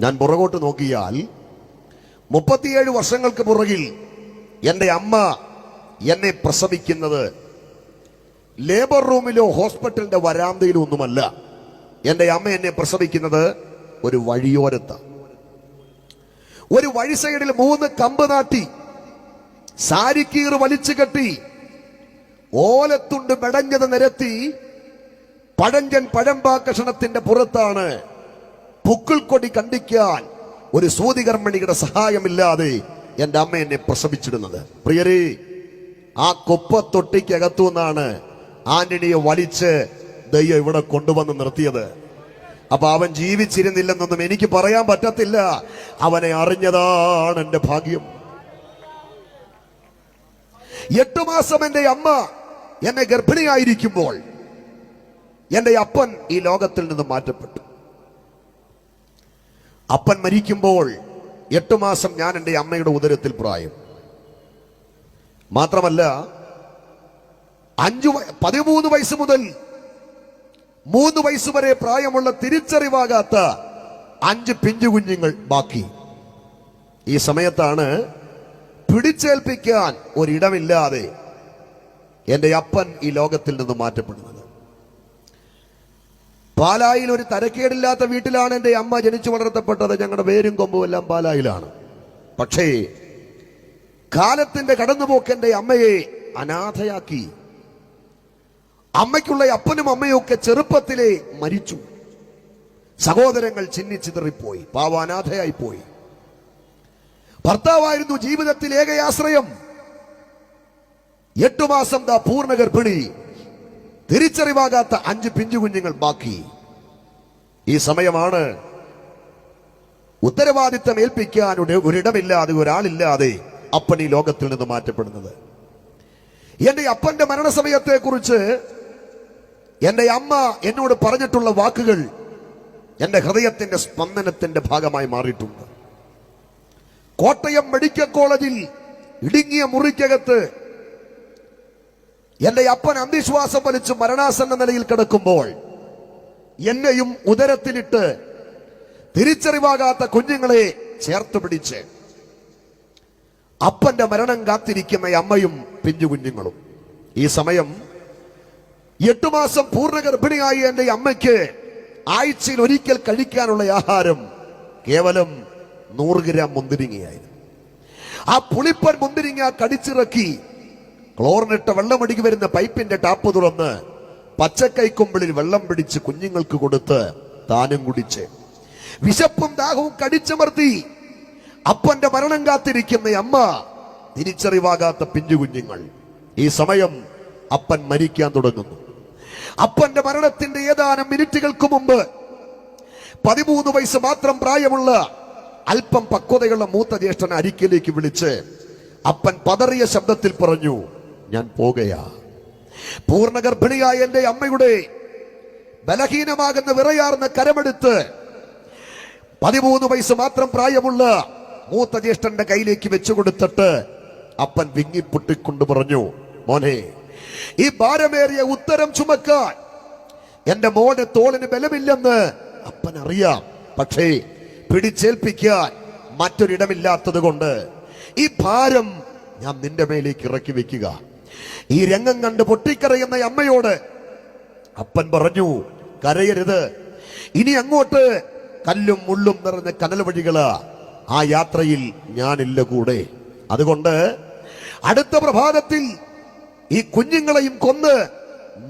ഞാൻ പുറകോട്ട് നോക്കിയാൽ മുപ്പത്തിയേഴ് വർഷങ്ങൾക്ക് പുറകിൽ എന്റെ അമ്മ എന്നെ പ്രസവിക്കുന്നത് ലേബർ റൂമിലോ ഹോസ്പിറ്റലിന്റെ വരാന്തയിലോ ഒന്നുമല്ല. എന്റെ അമ്മ എന്നെ പ്രസവിക്കുന്നത് ഒരു വഴിയോരത്ത്. ഒരു വഴി സൈഡിൽ മൂന്ന് കമ്പ് നാട്ടി സാരിക്കീർ വലിച്ചു കെട്ടി ഓലത്തുണ്ട് മെടഞ്ഞത് നിരത്തി പഴഞ്ചൻ പഴമ്പാ കഷണത്തിന്റെ പുറത്താണ് പുക്കിൾക്കൊടി കണ്ടിക്കാൻ ഒരു സൂതികർമ്മിണിയുടെ സഹായമില്ലാതെ എന്റെ അമ്മ എന്നെ പ്രസവിച്ചിടുന്നത്. പ്രിയരെ ആ കൊപ്പ തൊട്ടിക്കകത്തു നിന്നാണ് ആന്റണിയെ വലിച്ച് ദയ്യം ഇവിടെ കൊണ്ടുവന്ന് നിർത്തിയത്. അപ്പൊ അവൻ ജീവിച്ചിരുന്നില്ലെന്നൊന്നും എനിക്ക് പറയാൻ പറ്റത്തില്ല. അവനെ അറിഞ്ഞതാണ് എന്റെ ഭാഗ്യം. എട്ടു മാസം എന്റെ അമ്മ എന്നെ ഗർഭിണിയായിരിക്കുമ്പോൾ എന്റെ അപ്പൻ ഈ ലോകത്തിൽ നിന്ന് മാറ്റപ്പെട്ടു. അപ്പൻ മരിക്കുമ്പോൾ എട്ട് മാസം ഞാൻ എന്റെ അമ്മയുടെ ഉദരത്തിൽ പ്രായം. മാത്രമല്ല അഞ്ചു പതിമൂന്ന് വയസ്സ് മുതൽ മൂന്ന് വയസ്സ് വരെ പ്രായമുള്ള തിരിച്ചറിവാകാത്ത അഞ്ച് പിഞ്ചു കുഞ്ഞുങ്ങൾ ബാക്കി. ഈ സമയത്താണ് പിടിച്ചേൽപ്പിക്കാൻ ഒരിടമില്ലാതെ എന്റെ അപ്പൻ ഈ ലോകത്തിൽ നിന്ന് മാറ്റപ്പെടുന്നത്. പാലായിൽ ഒരു തരക്കേടില്ലാത്ത വീട്ടിലാണ് എന്റെ അമ്മ ജനിച്ചു വളർത്തപ്പെട്ടത്. ഞങ്ങളുടെ വേരും കൊമ്പും എല്ലാം പാലായിലാണ്. പക്ഷേ കാലത്തിന്റെ കടന്നുപോക്ക് എന്റെ അമ്മയെ അനാഥയാക്കി. അമ്മയ്ക്കുള്ള അപ്പനും അമ്മയും ഒക്കെ ചെറുപ്പത്തിലെ മരിച്ചു. സഹോദരങ്ങൾ ചിന്നിച്ചിതറിപ്പോയി പാവ അനാഥയായി പോയി ഭർത്താവായിരുന്നു ജീവിതത്തിൽ ഏകയാശ്രയം എട്ടു മാസം ദാ പൂർണ ഗർഭിണി തിരിച്ചറിവാകാത്ത അഞ്ച് പിഞ്ചു കുഞ്ഞുങ്ങൾ ബാക്കി. ഈ സമയമാണ് ഉത്തരവാദിത്തം ഏൽപ്പിക്കാൻ ഒരിടമില്ലാതെ ഒരാളില്ലാതെ അപ്പൻ ഈ ലോകത്തിൽ നിന്ന് മാറ്റപ്പെടുന്നത്. എന്റെ അപ്പന്റെ മരണസമയത്തെ കുറിച്ച് എന്റെ അമ്മ എന്നോട് പറഞ്ഞിട്ടുള്ള വാക്കുകൾ എന്റെ ഹൃദയത്തിന്റെ സ്പന്ദനത്തിന്റെ ഭാഗമായി മാറിയിട്ടുണ്ട്. കോട്ടയം മെഡിക്കൽ കോളേജിൽ ഇടുങ്ങിയ മുറിക്കകത്ത് എന്റെ അപ്പൻ അന്ധവിശ്വാസം വലിച്ചു മരണാസന്ന നിലയിൽ കിടക്കുമ്പോൾ എന്നെയും ഉദരത്തിലിട്ട് തിരിച്ചറിവാകാത്ത കുഞ്ഞുങ്ങളെ ചേർത്ത് പിടിച്ച് അപ്പന്റെ മരണം കാത്തിരിക്കുന്ന അമ്മയും പിഞ്ചു കുഞ്ഞുങ്ങളും. ഈ സമയം എട്ടു മാസം പൂർണ ഗർഭിണിയായ എന്റെ അമ്മയ്ക്ക് ആഴ്ചയിൽ ഒരിക്കൽ കഴിക്കാനുള്ള ആഹാരം കേവലം നൂറ് ഗ്രാം മുന്തിരിങ്ങയായിരുന്നു. ആ പുളിപ്പൻ മുന്തിരിങ്ങ കടിച്ചിറക്കി ക്ലോറിനിട്ട വെള്ളമടിക്ക് വരുന്ന പൈപ്പിന്റെ ടാപ്പ് തുറന്ന് പച്ചക്കൈക്കൊമ്പിളിൽ വെള്ളം പിടിച്ച് കുഞ്ഞുങ്ങൾക്ക് കൊടുത്ത് താനും കുടിച്ച്. വിശപ്പും ദാഹവും കടിച്ചമർത്തി. അപ്പന്റെ മരണം കാത്തിരിക്കുന്ന അമ്മ തിരിച്ചറിവാകാത്ത പിഞ്ചു കുഞ്ഞുങ്ങൾ. ഈ സമയം അപ്പൻ മരിക്കാൻ തുടങ്ങുന്നു. അപ്പന്റെ മരണത്തിന്റെ ഏതാനും മിനിറ്റുകൾക്ക് മുമ്പ് പതിമൂന്ന് വയസ്സ് മാത്രം പ്രായമുള്ള അല്പം പക്വതയുള്ള മൂത്ത ജ്യേഷ്ഠൻ അരിക്കിലേക്ക് വിളിച്ച് അപ്പൻ പതറിയ ശബ്ദത്തിൽ പറഞ്ഞു ഞാൻ പോകയാ പൂർണ ഗർഭിണിയായ എന്റെ അമ്മയുടെ ബലഹീനമാകുന്ന വിറയാർന്ന കരമെടുത്ത് പതിമൂന്ന് വയസ്സ് മാത്രം പ്രായമുള്ള മൂത്ത ജ്യേഷ്ഠന്റെ കയ്യിലേക്ക് വെച്ചു കൊടുത്തിട്ട് അപ്പൻ വിങ്ങിപ്പൊട്ടിക്കൊണ്ട് പറഞ്ഞു മോനെ ഈ ഭാരമേറിയ ഉത്തരം ചുമക്കാൻ എന്റെ മോന്റെ തോളിന് ബലമില്ലെന്ന് അപ്പൻ അറിയാം പക്ഷേ പിടിച്ചേൽപ്പിക്കാൻ മറ്റൊരിടമില്ലാത്തത് കൊണ്ട് ഈ ഭാരം ഞാൻ നിന്റെ മേലേക്ക് ഇറക്കി വെക്കുക. ഈ രംഗം കണ്ട് പൊട്ടിക്കരയുന്ന അമ്മയോട് അപ്പൻ പറഞ്ഞു കരയരുത്. ഇനി അങ്ങോട്ട് കല്ലും മുള്ളും നിറഞ്ഞ കനൽ വഴികൾ ആ യാത്രയിൽ ഞാനില്ല കൂടെ. അതുകൊണ്ട് അടുത്ത പ്രഭാതത്തിൽ ഈ കുഞ്ഞുങ്ങളെയും കൊന്ന്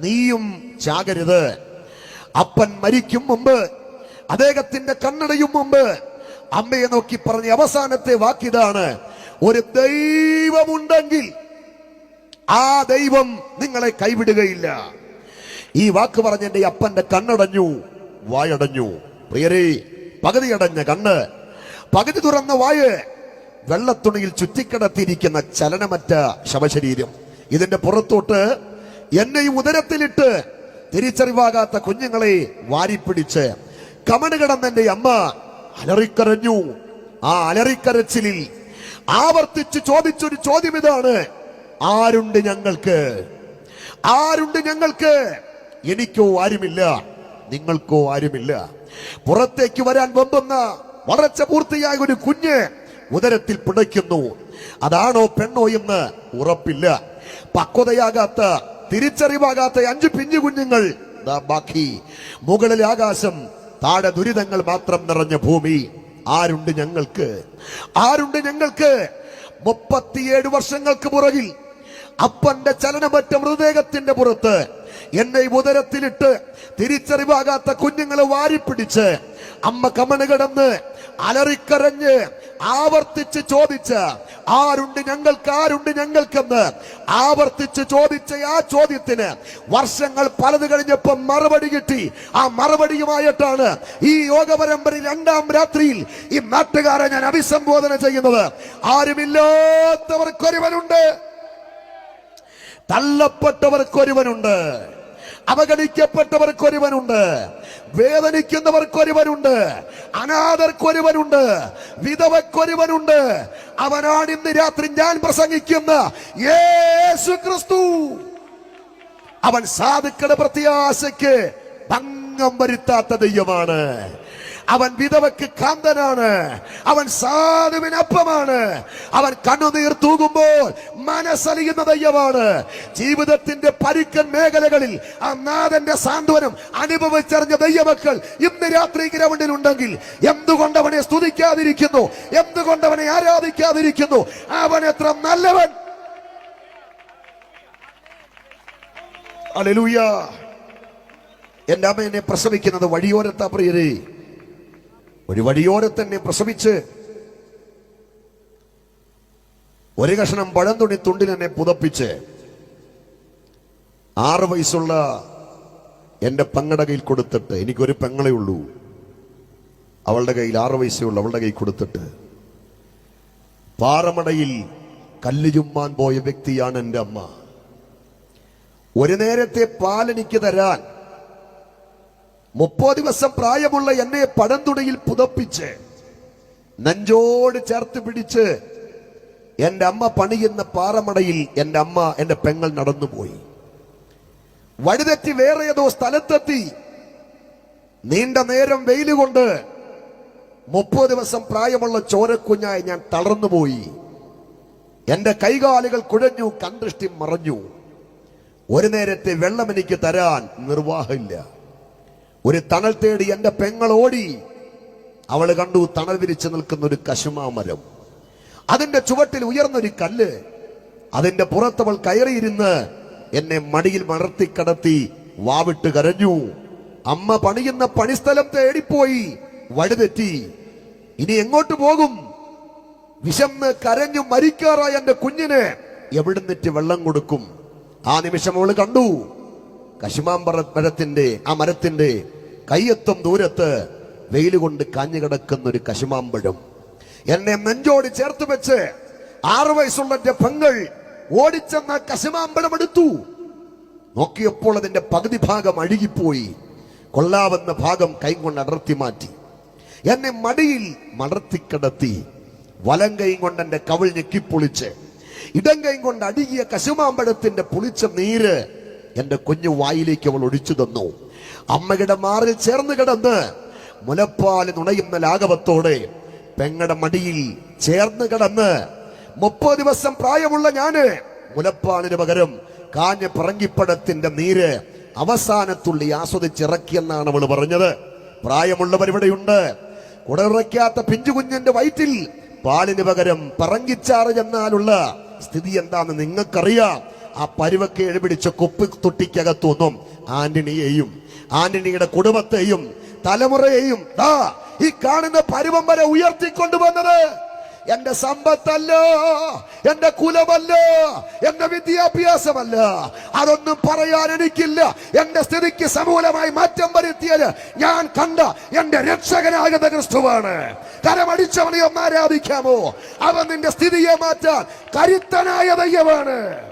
നീയും ചാകരുത്. അപ്പൻ മരിക്കും മുമ്പ് അദ്ദേഹത്തിന്റെ കണ്ണടയും മുമ്പ് അമ്മയെ നോക്കി പറഞ്ഞ അവസാനത്തെ വാക്കിതാണ് ഒരു ദൈവമുണ്ടെങ്കിൽ ആ ദൈവം നിങ്ങളെ കൈവിടുകയില്ല. ഈ വാക്ക് പറഞ്ഞ എന്റെ അപ്പന്റെ കണ്ണടഞ്ഞു വായടഞ്ഞു. പ്രിയരേ പകുതിയടഞ്ഞ കണ്ണ്. പകുതി തുറന്ന വായ്. വെള്ളത്തുണിയിൽ ചുറ്റിക്കിടത്തിയിരിക്കുന്ന ചലനമറ്റ ശവശരീരം. ഇതിന്റെ പുറത്തോട്ട് എന്നെയും ഉദരത്തിലിട്ട് തിരിച്ചറിവാകാത്ത കുഞ്ഞുങ്ങളെ വാരിപ്പിടിച്ച് കമണ് കിടന്ന എന്റെ അമ്മ അലറിക്കരഞ്ഞു. ആ അലറിക്കരച്ചിലിൽ ആവർത്തിച്ച് ചോദിച്ചൊരു ചോദ്യം ഇതാണ് ആരുണ്ട് ഞങ്ങൾക്ക്? ആരുണ്ട് ഞങ്ങൾക്ക്? എനിക്കോ ആരുമില്ല. നിങ്ങൾക്കോ ആരുമില്ല. പുറത്തേക്ക് വരാൻ വെമ്പുന്ന വളർച്ച പൂർത്തിയായ ഒരു കുഞ്ഞ് ഉദരത്തിൽ പിടയ്ക്കുന്നു അതാണോ പെണ്ണോ എന്ന് ഉറപ്പില്ല. പക്വതയാകാത്ത തിരിച്ചറിവാകാത്ത അഞ്ചു പിഞ്ചു കുഞ്ഞുങ്ങൾ ബാക്കി. മുകളിൽ ആകാശം താഴെ ദുരിതങ്ങൾ മാത്രം നിറഞ്ഞ ഭൂമി. ആരുണ്ട് ഞങ്ങൾക്ക്? ആരുണ്ട് ഞങ്ങൾക്ക്? മുപ്പത്തിയേഴ് വർഷങ്ങൾക്ക് പുറകിൽ അപ്പന്റെ ചലനമറ്റ മൃതദേഹത്തിന്റെ പുറത്ത് എന്നെ ഉദരത്തിലിട്ട് തിരിച്ചറിവാകാത്ത കുഞ്ഞുങ്ങളെ വാരിപ്പിടിച്ച് അമ്മ കമണ് കിടന്ന് അലറിക്കരഞ്ഞ് ആവർത്തിച്ച് ചോദിച്ച ആരുണ്ട് ഞങ്ങൾക്ക് ആരുണ്ട് ഞങ്ങൾക്കെന്ന്? ആവർത്തിച്ച് ചോദിച്ച ആ ചോദ്യത്തിന് വർഷങ്ങൾ പലത് കഴിഞ്ഞപ്പോൾ മറുപടി കിട്ടി. ആ മറുപടിയുമായിട്ടാണ് ഈ യോഗ പരമ്പര രണ്ടാം രാത്രിയിൽ ഈ നാട്ടുകാരെ ഞാൻ അഭിസംബോധന ചെയ്യുന്നത്. ആരുമില്ലാത്തവർക്കൊരുവനുണ്ട്. തള്ളപ്പെട്ടവർക്കൊരുവനുണ്ട്. അവഗണിക്കപ്പെട്ടവർക്കൊരുവനുണ്ട്. വേദനിക്കുന്നവർക്കൊരുവനുണ്ട്. അനാഥർക്കൊരുവനുണ്ട്. വിധവക്കൊരുവനുണ്ട് അവനാണ് ഇന്ന് രാത്രി ഞാൻ പ്രസംഗിക്കുന്ന യേശു ക്രിസ്തു അവൻ സാധുക്കളുടെ പ്രത്യാശയ്ക്ക് ഭംഗം വരുത്താത്ത ദൈവമാണ്. അവൻ വിധവക്ക് കാന്തനാണ് അവൻ സാധുവിനപ്പമാണ്. അവൻ കണ്ണുനീർ തൂകുമ്പോൾ മനസ്സലിയുന്ന ദൈവമാണ്. ജീവിതത്തിന്റെ പരുക്കൻ മേഖലകളിൽ ആ നാഥന്റെ സാന്ത്വനം അനുഭവിച്ചറിഞ്ഞ ദൈവമക്കൾ ഇന്ന് രാത്രി ഗ്രൗണ്ടിൽ ഉണ്ടെങ്കിൽ എന്തുകൊണ്ട് അവനെ സ്തുതിക്കാതിരിക്കുന്നു? എന്തുകൊണ്ട് അവനെ ആരാധിക്കാതിരിക്കുന്നു? അവൻ എത്ര നല്ലവൻ! അലലൂയ എന്റെ അമ്മ എന്നെ പ്രസവിക്കുന്നത് വഴിയോരത്താ പ്രിയരേ. ഒരു വഴിയോരത്ത് തന്നെ പ്രസവിച്ച് ഒരു കഷണം പഴം തുണി തുണ്ടിൽ എന്നെ പുതപ്പിച്ച് ആറ് വയസ്സുള്ള എന്റെ പങ്ങടെ കയ്യിൽ കൊടുത്തിട്ട് എനിക്കൊരു പെങ്ങളെ ഉള്ളൂ. അവളുടെ കയ്യിൽ ആറ് വയസ്സേ ഉള്ളൂ അവളുടെ കയ്യിൽ കൊടുത്തിട്ട്. പാറമടയിൽ കല്ല് ചുമ്മാൻ പോയ വ്യക്തിയാണ് എന്റെ അമ്മ. ഒരു നേരത്തെ പാലെനിക്ക് തരാൻ മുപ്പത് ദിവസം പ്രായമുള്ള എന്നെ പടന്തുടയിൽ പുതപ്പിച്ച് നെഞ്ചോട് ചേർത്ത് പിടിച്ച് എന്റെ അമ്മ പണിയുന്ന പാറമടയിൽ എന്റെ അമ്മ എന്റെ പെങ്ങൾ നടന്നുപോയി. വഴിതെറ്റി വേറെ ഏതോ സ്ഥലത്തെത്തി. നീണ്ട നേരം വെയിലുകൊണ്ട് മുപ്പത് ദിവസം പ്രായമുള്ള ചോരക്കുഞ്ഞായി ഞാൻ തളർന്നുപോയി. എന്റെ കൈകാലുകൾ കുഴഞ്ഞു കൺദൃഷ്ടി മറഞ്ഞു. ഒരു നേരത്തെ വെള്ളം എനിക്ക് തരാൻ നിർവാഹമില്ല. ഒരു തണൽ തേടി എന്റെ പെങ്ങൾ ഓടി. അവൾ കണ്ടു തണൽ വിരിച്ചു നിൽക്കുന്ന ഒരു കശുമാമരം. അതിന്റെ ചുവട്ടിൽ ഉയർന്നൊരു കല്ല്. അതിന്റെ പുറത്തവൾ കയറിയിരുന്ന് എന്നെ മടിയിൽ മലർത്തി കടത്തി വാവിട്ട് കരഞ്ഞു. അമ്മ പണിയുന്ന പണിസ്ഥലം തേടിപ്പോയി. വഴിതെറ്റി. ഇനി എങ്ങോട്ട് പോകും? വിശന്ന് കരഞ്ഞു മരിക്കാറായ എന്റെ കുഞ്ഞിന് എവിടുന്നിട്ട് വെള്ളം കൊടുക്കും? ആ നിമിഷം അവൾ കണ്ടു. കശുമാമ്പറ മരത്തിന്റെ ആ മരത്തിന്റെ കയ്യെത്തും ദൂരത്ത് വെയിൽ കൊണ്ട് കാഞ്ഞു കിടക്കുന്ന ഒരു കശുമാമ്പഴം. എന്നെ നെഞ്ചോട് ചേർത്ത് വെച്ച് ആറു വയസ്സുള്ള പെങ്ങൾ ഓടിച്ചെന്ന കശുമാമ്പഴം എടുത്തു. നോക്കിയപ്പോൾ അതിന്റെ പകുതി ഭാഗം അഴുകിപ്പോയി. കൊള്ളാവുന്ന ഭാഗം കൈകൊണ്ട് അടർത്തി മാറ്റി. എന്നെ മടിയിൽ മടർത്തിക്കിടത്തി വലം കൈ കൊണ്ട് എന്റെ കവിൾ ഞെക്കിപ്പൊളിച്ച്. ഇടം കൈ കൊണ്ട് അടികിയ കശുമാമ്പഴത്തിന്റെ പുളിച്ച നീര് എന്റെ കുഞ്ഞു വായിലേക്ക് അവൾ ഒഴിച്ചു തന്നു. അമ്മയുടെ മാറിൽ ചേർന്ന് കിടന്ന് മുലപ്പാൽ നുണയുന്ന ലാഘവത്തോടെ പെങ്ങടെ മടിയിൽ ചേർന്ന് കിടന്ന് മുപ്പത് ദിവസം പ്രായമുള്ള ഞാൻ. മുലപ്പാലിന് പകരം കാഞ്ഞ പറങ്കിപ്പടത്തിന്റെ നീര് അവസാനത്തുള്ളി ആസ്വദിച്ചിറക്കിയെന്നാണ് അവൾ പറഞ്ഞത്. പ്രായമുള്ളവർ ഇവിടെയുണ്ട്. പിഞ്ചു കുഞ്ഞിന്റെ വയറ്റിൽ പാലിന് പകരം പറങ്കിച്ചാറ് ചെന്നാലുള്ള സ്ഥിതി എന്താന്ന് നിങ്ങൾക്കറിയാം. ആ പരുവക്കെ എഴുപിടിച്ച കൊപ്പ് തൊട്ടിക്കകത്തൊന്നും ആന്റണിയെയും ആന്റണിയുടെ കുടുംബത്തെയും തലമുറയെയും ദാ ഈ കാണുന്ന പരുവം വരെ ഉയർത്തിക്കൊണ്ടുവന്നത്. എന്റെ സമ്പത്തല്ല എന്റെ കുലമല്ല എന്റെ വിദ്യാഭ്യാസമല്ല. അതൊന്നും പറയാൻ എനിക്കില്ല. എന്റെ സ്ഥിതിക്ക് സമൂലമായി മാറ്റം വരുത്തിയത് ഞാൻ കണ്ട എന്റെ രക്ഷകനാകുന്ന ക്രിസ്തുവാണ്. കരമടിച്ചവനെ ഒന്ന് ആരാധിക്കാമോ? അവൻ നിന്റെ സ്ഥിതിയെ മാറ്റാൻ കരുത്തനായ ദൈവമാണ്.